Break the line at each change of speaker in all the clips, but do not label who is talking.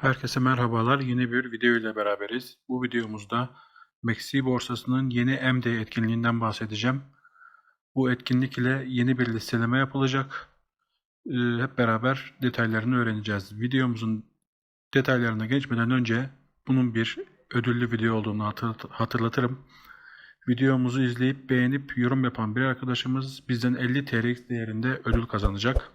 Herkese merhabalar. Yeni bir video ile beraberiz. Bu videomuzda Maxi borsasının yeni MD etkinliğinden bahsedeceğim. Bu etkinlik ile yeni bir listeleme yapılacak. Ee, hep beraber detaylarını öğreneceğiz. Videomuzun detaylarına geçmeden önce bunun bir ödüllü video olduğunu hatırlat- hatırlatırım. Videomuzu izleyip beğenip yorum yapan bir arkadaşımız bizden 50 TRX değerinde ödül kazanacak.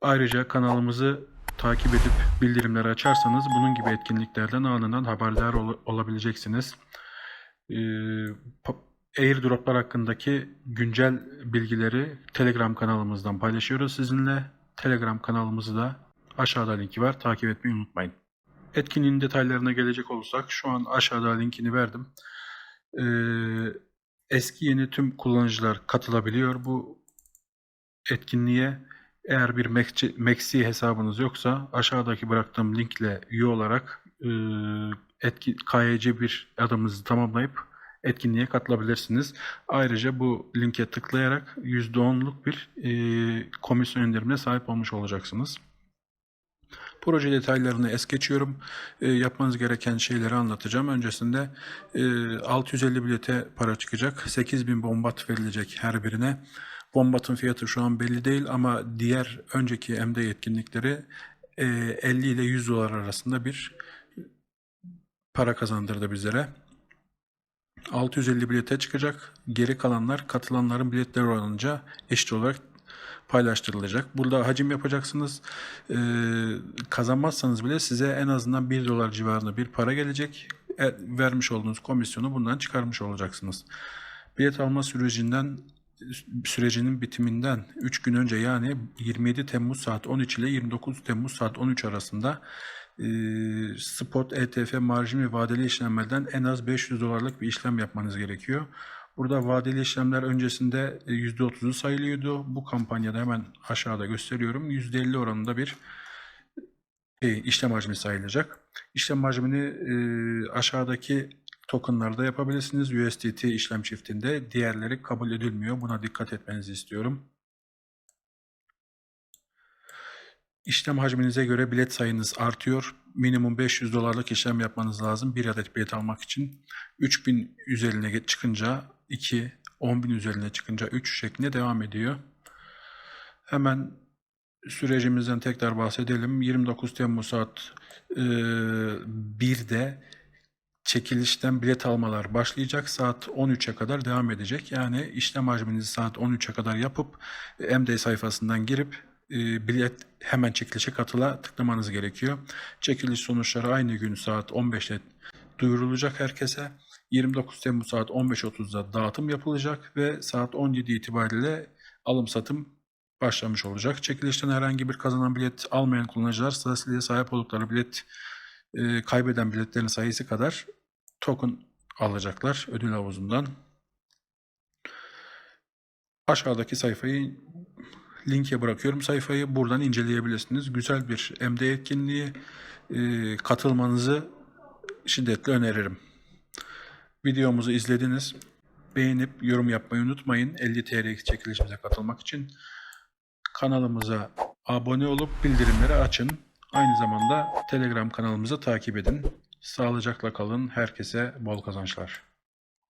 Ayrıca kanalımızı takip edip bildirimleri açarsanız bunun gibi etkinliklerden anından haberdar ol- olabileceksiniz. Ee, airdroplar hakkındaki güncel bilgileri Telegram kanalımızdan paylaşıyoruz sizinle. Telegram kanalımızı da aşağıda linki var. Takip etmeyi unutmayın. Etkinliğin detaylarına gelecek olursak şu an aşağıda linkini verdim. Ee, eski yeni tüm kullanıcılar katılabiliyor bu etkinliğe. Eğer bir Maxi, hesabınız yoksa aşağıdaki bıraktığım linkle üye olarak e, etki, KYC bir adımınızı tamamlayıp etkinliğe katılabilirsiniz. Ayrıca bu linke tıklayarak %10'luk bir e, komisyon indirimine sahip olmuş olacaksınız. Proje detaylarını es geçiyorum. E, yapmanız gereken şeyleri anlatacağım. Öncesinde e, 650 bilete para çıkacak. 8000 bombat verilecek her birine. Bombatın fiyatı şu an belli değil ama diğer önceki MD yetkinlikleri e, 50 ile 100 dolar arasında bir para kazandırdı bizlere. 650 bilete çıkacak. Geri kalanlar katılanların biletleri oranınca eşit olarak paylaştırılacak. Burada hacim yapacaksınız. Ee, kazanmazsanız bile size en azından 1 dolar civarında bir para gelecek. E, vermiş olduğunuz komisyonu bundan çıkarmış olacaksınız. Bilet alma sürecinden sürecinin bitiminden 3 gün önce yani 27 Temmuz saat 13 ile 29 Temmuz saat 13 arasında spot, ETF, marjin vadeli işlemlerden en az 500 dolarlık bir işlem yapmanız gerekiyor. Burada vadeli işlemler öncesinde e, %30'u sayılıyordu. Bu kampanyada hemen aşağıda gösteriyorum. %50 oranında bir işlem hacmi sayılacak. İşlem hacmini aşağıdaki tokenlarda yapabilirsiniz. USDT işlem çiftinde. Diğerleri kabul edilmiyor. Buna dikkat etmenizi istiyorum. İşlem hacminize göre bilet sayınız artıyor. Minimum 500 dolarlık işlem yapmanız lazım bir adet bilet almak için. 3000 üzerine çıkınca 2, 10.000 üzerine çıkınca 3 şeklinde devam ediyor. Hemen sürecimizden tekrar bahsedelim. 29 Temmuz saat e, 1'de çekilişten bilet almalar başlayacak. Saat 13'e kadar devam edecek. Yani işlem hacminizi saat 13'e kadar yapıp MD sayfasından girip e, bilet hemen çekilişe katıla tıklamanız gerekiyor. Çekiliş sonuçları aynı gün saat 15'te duyurulacak herkese. 29 Temmuz saat 15.30'da dağıtım yapılacak ve saat 17 itibariyle alım satım başlamış olacak. Çekilişten herhangi bir kazanan bilet almayan kullanıcılar sırasıyla sahip oldukları bilet e, kaybeden biletlerin sayısı kadar token alacaklar ödül havuzundan. Aşağıdaki sayfayı linke bırakıyorum sayfayı. Buradan inceleyebilirsiniz. Güzel bir MD etkinliği e, katılmanızı şiddetle öneririm. Videomuzu izlediniz. Beğenip yorum yapmayı unutmayın. 50 TL çekilişimize katılmak için kanalımıza abone olup bildirimleri açın. Aynı zamanda Telegram kanalımızı takip edin. Sağlıcakla kalın. Herkese bol kazançlar.